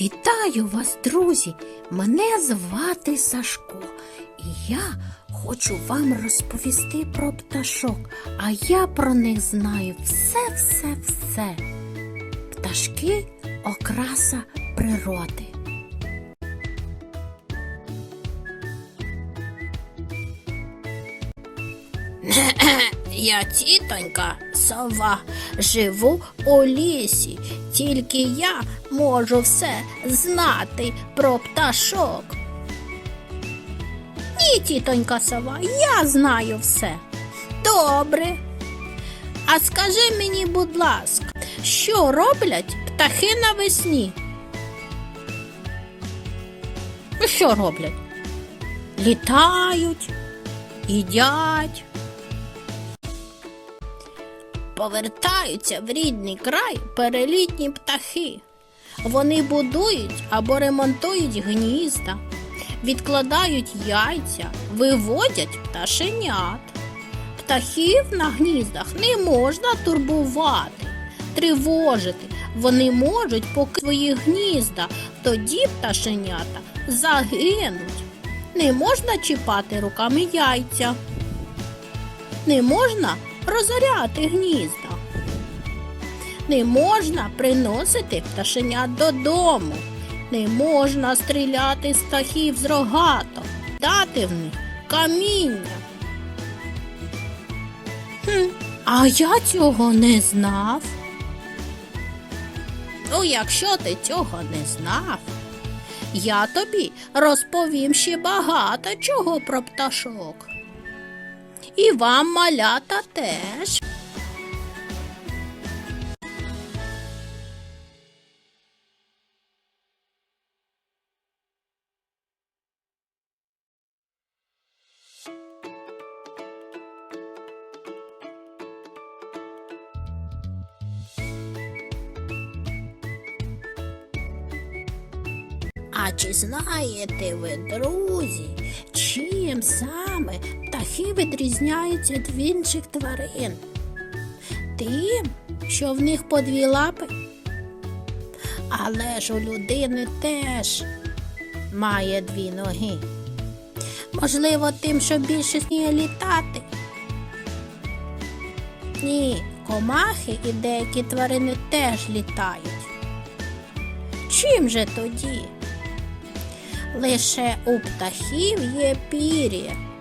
Вітаю вас, друзі! Мене звати Сашко, і я хочу вам розповісти про пташок, а я про них знаю все-все-все. Пташки окраса природи. Я тітонька сова, живу у лісі, тільки я можу все знати про пташок. Ні, тітонька сова, я знаю все. Добре. А скажи мені, будь ласка, що роблять птахи навесні? Ну, Що роблять? Літають, їдять повертаються в рідний край перелітні птахи. Вони будують або ремонтують гнізда, відкладають яйця, виводять пташенят. Птахів на гніздах не можна турбувати, тривожити. Вони можуть поки свої гнізда, тоді пташенята загинуть. Не можна чіпати руками яйця. Не можна розоряти гнізда. Не можна приносити пташенят додому. Не можна стріляти з птахів з рогаток, дати в них каміння. Хм, а я цього не знав. Ну, якщо ти цього не знав, я тобі розповім ще багато чого про пташок. І вам малята теж. А чи знаєте ви, друзі, чим саме птахи відрізняються від інших тварин? Тим, що в них по дві лапи. Але ж у людини теж має дві ноги. Можливо, тим, що більше вміє літати. Ні, комахи і деякі тварини теж літають. Чим же тоді? Лише у птахів є пір'я.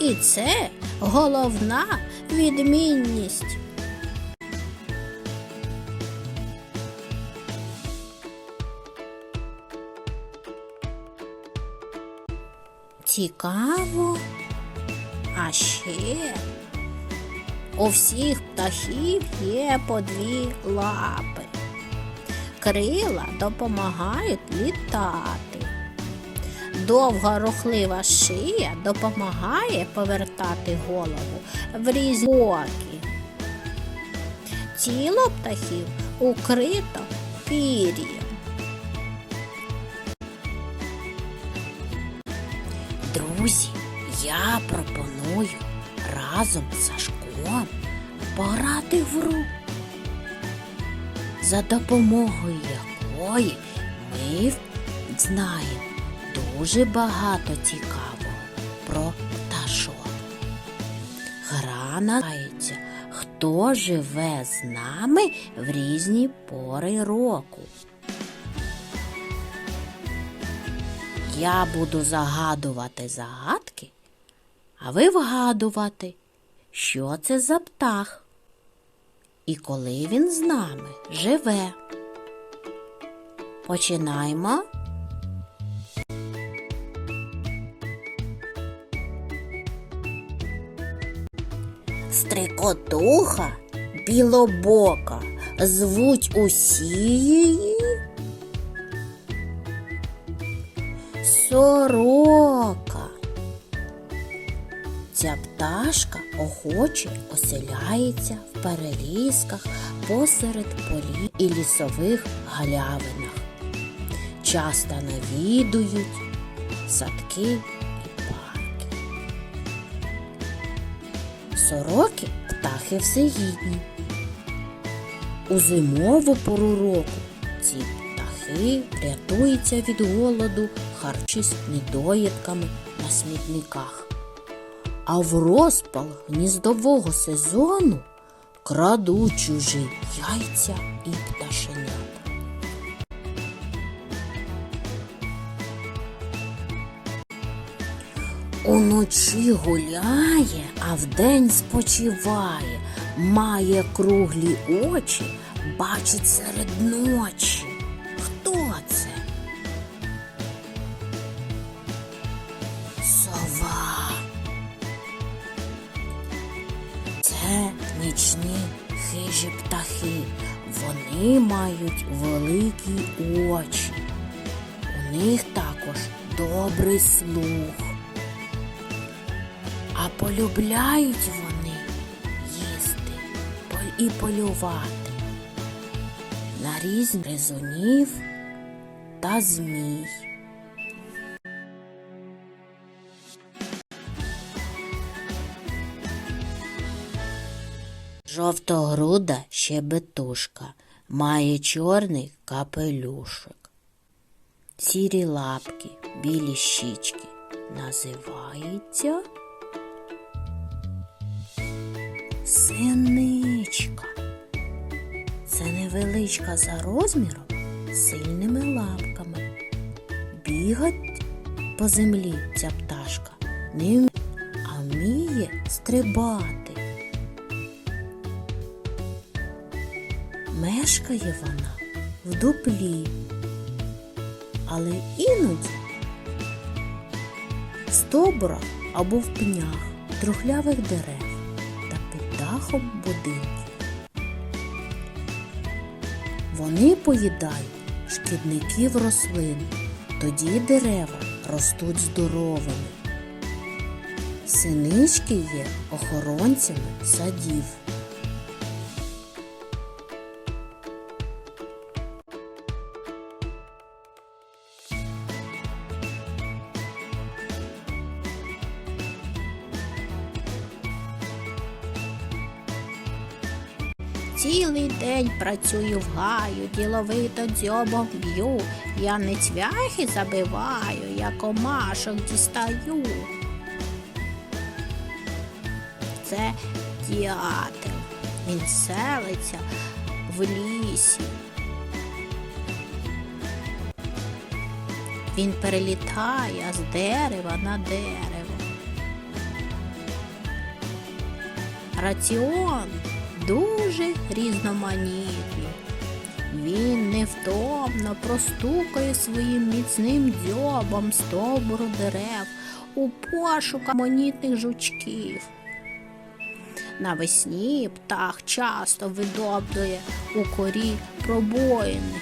І це головна відмінність. Цікаво. А ще у всіх птахів є по дві лапи. Крила допомагають літати. Довга рухлива шия допомагає повертати голову в різні боки. Тіло птахів укрито пір'ям. Друзі, я пропоную разом з Сашком пограти в гру, за допомогою якої ми знаємо дуже багато цікавого про пташок. Гра називається Хто живе з нами в різні пори року. Я буду загадувати загадки, а ви вгадувати, що це за птах і коли він з нами живе. Починаємо. Стрикотуха білобока. Звуть усі її сорока. Ця пташка охоче оселяється в перелісках посеред полів і лісових галявинах. Часто навідують садки Сороки птахи всегідні. У зимову пору року ці птахи рятуються від голоду, харчись недоїдками на смітниках. А в розпал гніздового сезону крадуть чужі яйця і пташенят. Уночі гуляє, а вдень спочиває, має круглі очі, бачить серед ночі. Хто це? Сова. Це нічні хижі птахи. Вони мають великі очі. У них також добрий слух. А полюбляють вони їсти і полювати на різних гризунів та змій. Жовтогруда щебетушка має чорний капелюшок. Сірі лапки, білі щічки називається синичка. Це невеличка за розміром сильними лапками. Бігать по землі ця пташка не вміє, а вміє стрибати. Мешкає вона в дуплі, але іноді в стовбурах або в пнях трухлявих дерев дахом будинків. Вони поїдають шкідників рослин, тоді дерева ростуть здоровими. Синички є охоронцями садів. День працюю в гаю, діловито дзьобом б'ю. Я не цвяхи забиваю, я комашок дістаю. Це дятел. Він селиться в лісі. Він перелітає з дерева на дерево. Раціон дуже різноманітний. Він невтомно простукає своїм міцним дзьобом стовбуру дерев у пошуках монітних жучків. Навесні птах часто видобдує у корі пробоїни,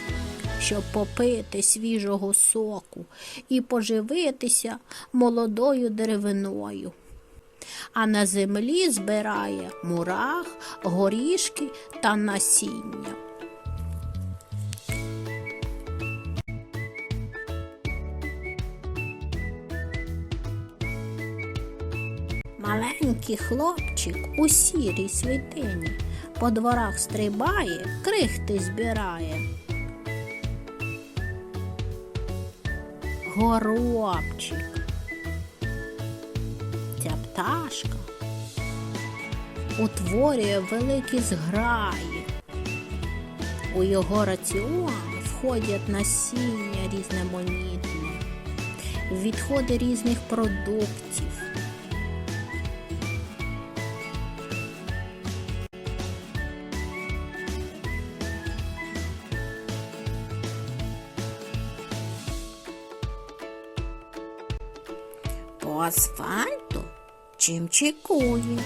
щоб попити свіжого соку і поживитися молодою деревиною а на землі збирає мурах, горішки та насіння. Маленький хлопчик у сірій світині по дворах стрибає, крихти збирає. Горобчик пташка утворює великі зграї. У його раціон входять насіння різноманітне, відходи різних продуктів. По асфальту чим чекує,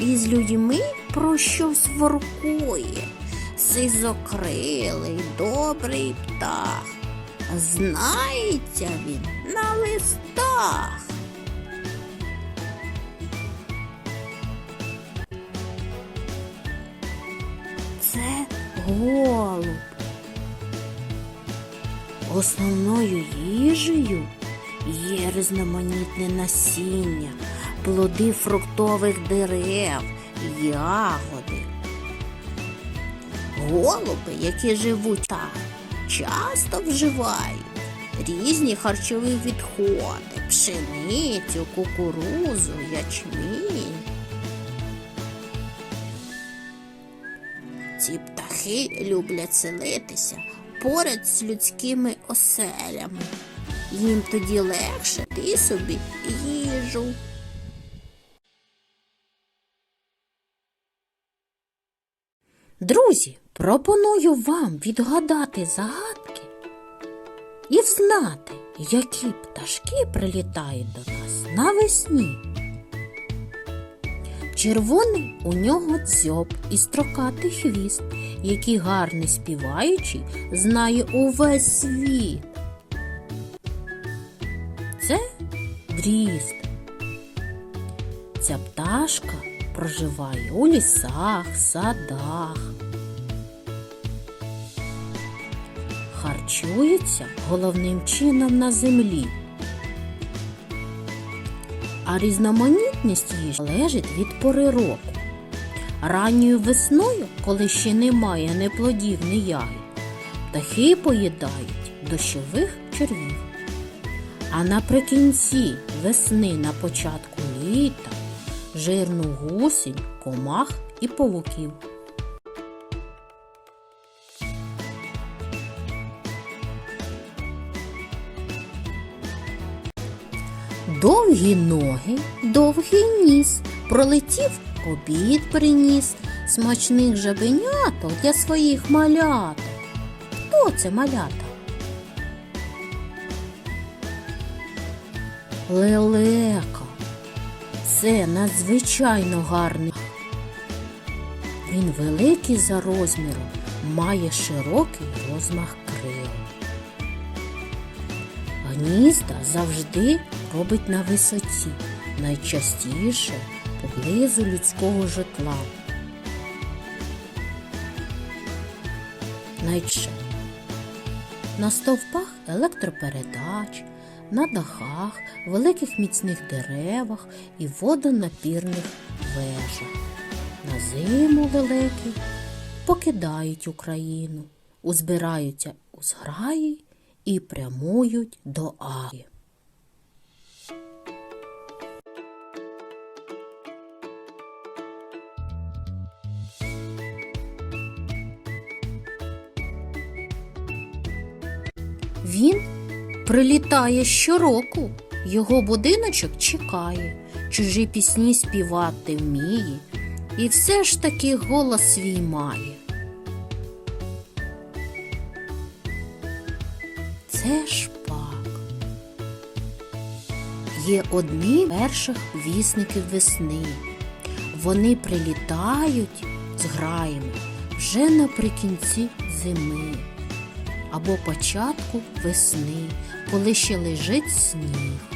і з людьми про щось воркує. Сизокрилий, добрий птах, знається він на листах. Це голуб. Основною їжею є різноманітне насіння, плоди фруктових дерев, ягоди. Голуби, які живуть так, часто вживають різні харчові відходи, пшеницю, кукурузу, ячмінь. Ці птахи люблять селитися поряд з людськими оселями. Їм тоді легше ти собі їжу. Друзі, пропоную вам відгадати загадки і взнати, які пташки прилітають до нас навесні. Червоний у нього дзьоб і строкатий хвіст, який гарний співаючий знає увесь світ. Це дріст. Ця пташка проживає у лісах, садах. Харчується головним чином на землі. А різноманітність її залежить від пори року. Ранньою весною, коли ще немає ні плодів, ні ягід, птахи поїдають дощових червів. А наприкінці весни на початку літа жирну гусінь, комах і павуків. Довгі ноги, довгий ніс, пролетів обід приніс, смачних жабеняток для своїх маляток. Хто це малята? Лелека. Це надзвичайно гарний. Він великий за розміром, має широкий розмах крил. Гнізда завжди робить на висоті, найчастіше поблизу людського житла. Найче на стовпах електропередач, на дахах, великих міцних деревах і водонапірних вежах. На зиму великі покидають Україну, узбираються у зграї і прямують до Аї. Прилітає щороку, його будиночок чекає, чужі пісні співати вміє, і все ж таки голос свій має. Це шпак. Є одні перших вісників весни. Вони прилітають з граями вже наприкінці зими або початку весни, коли ще лежить сніг.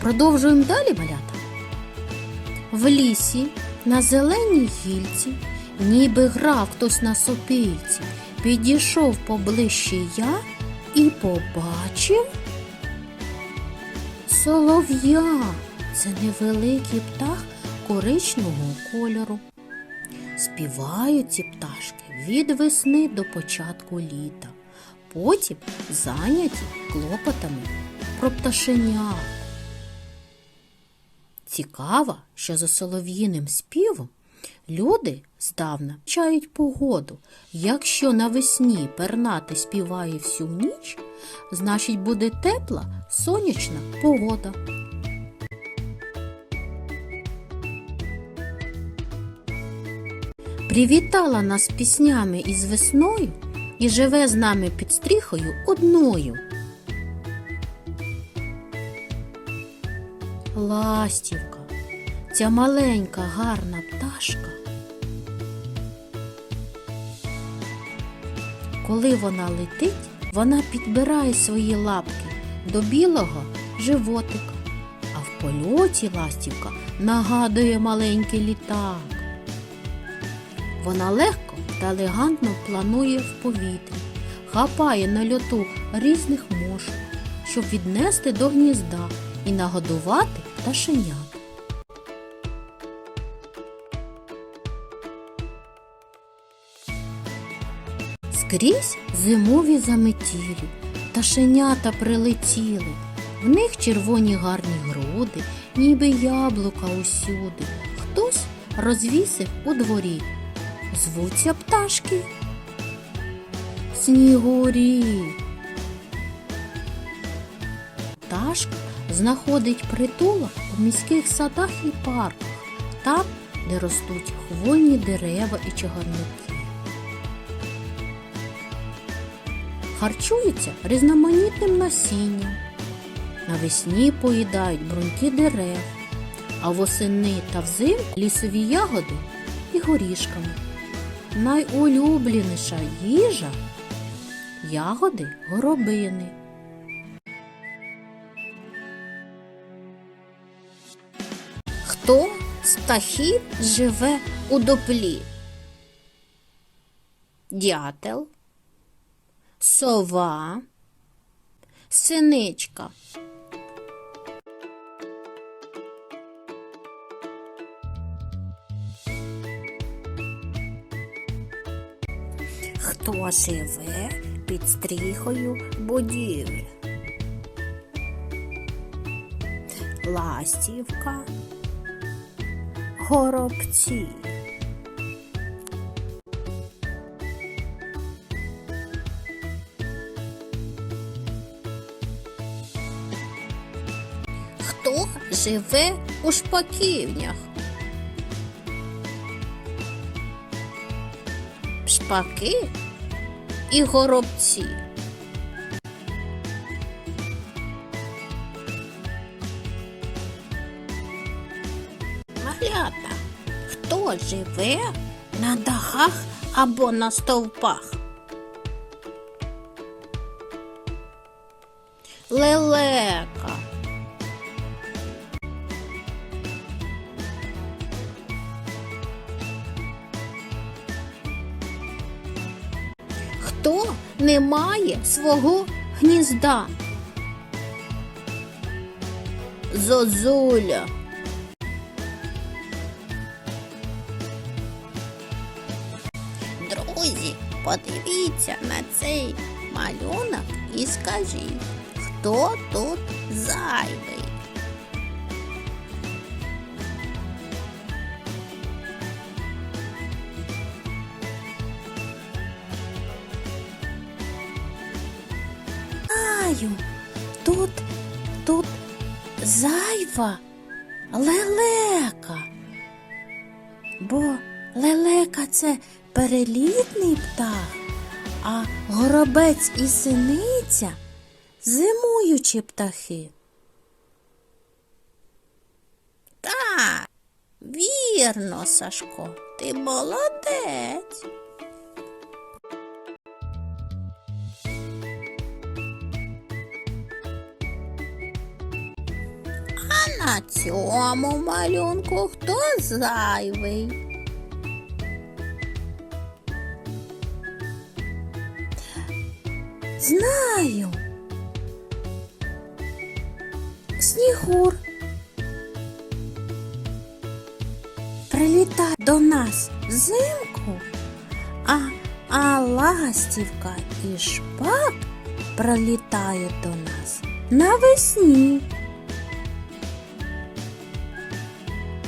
Продовжуємо далі малята. В лісі на зеленій гільці, ніби грав хтось на сопільці, підійшов поближче я і побачив солов'я. Це невеликий птах коричневого кольору. Співають ці пташки від весни до початку літа. Потім зайняті клопотами про пташенят. Цікаво, що за солов'їним співом люди здавна чають погоду. Якщо навесні пернати співає всю ніч, значить буде тепла сонячна погода. Привітала нас піснями із весною і живе з нами під стріхою одною. Ластівка, ця маленька гарна пташка. Коли вона летить, вона підбирає свої лапки до білого животика, а в польоті ластівка нагадує маленький літак. Вона легко та елегантно планує в повітрі, хапає на льоту різних мошок, щоб віднести до гнізда і нагодувати пташенят. Скрізь зимові заметілі, пташенята прилетіли. В них червоні гарні груди, ніби яблука усюди. Хтось розвісив у дворі. Звуться пташки. Снігурі. Пташка знаходить притулок у міських садах і парках, там, де ростуть хвойні дерева і чагарники. Харчуються різноманітним насінням. Навесні поїдають бруньки дерев, а восени та взим лісові ягоди і горішками. Найулюбленіша їжа ягоди горобини. Птахів живе у дуплі? Дятел, сова, синичка. Хто живе під стріхою будівель? Ластівка, горобці. Хто живе у шпаківнях? Шпаки і горобці. Живе на дахах або на стовпах? Лелека. Хто не має свого гнізда? Зозуля. Подивіться на цей малюнок і скажіть, хто тут зайвий? Знаю, тут, тут зайва лелека. Бо лелека це перелітний птах, а горобець і синиця зимуючі птахи. Так, вірно, Сашко, ти молодець. А на цьому малюнку хто зайвий? Знаю. Снігур. Прилітає до нас взимку, а, а ластівка і шпак прилітають до нас навесні.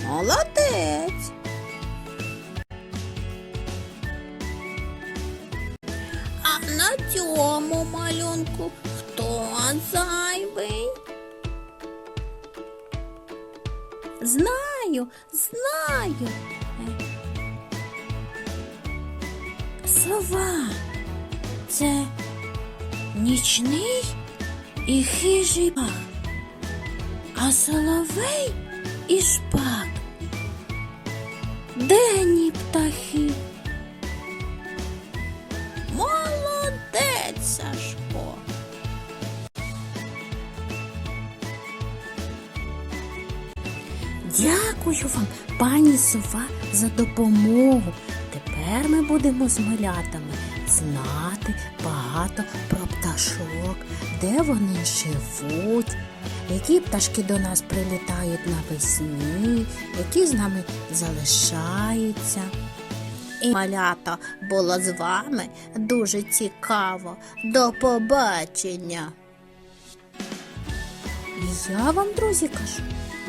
Молодець. На цьому малюнку хто зайвий? Знаю, знаю. Сова. Це нічний і хижий пах. соловей і шпак. Денні Дякую вам, пані сова, за допомогу. Тепер ми будемо з малятами знати багато про пташок, де вони живуть, які пташки до нас прилітають навесні, які з нами залишаються. І малята було з вами дуже цікаво. До побачення. Я вам, друзі, кажу,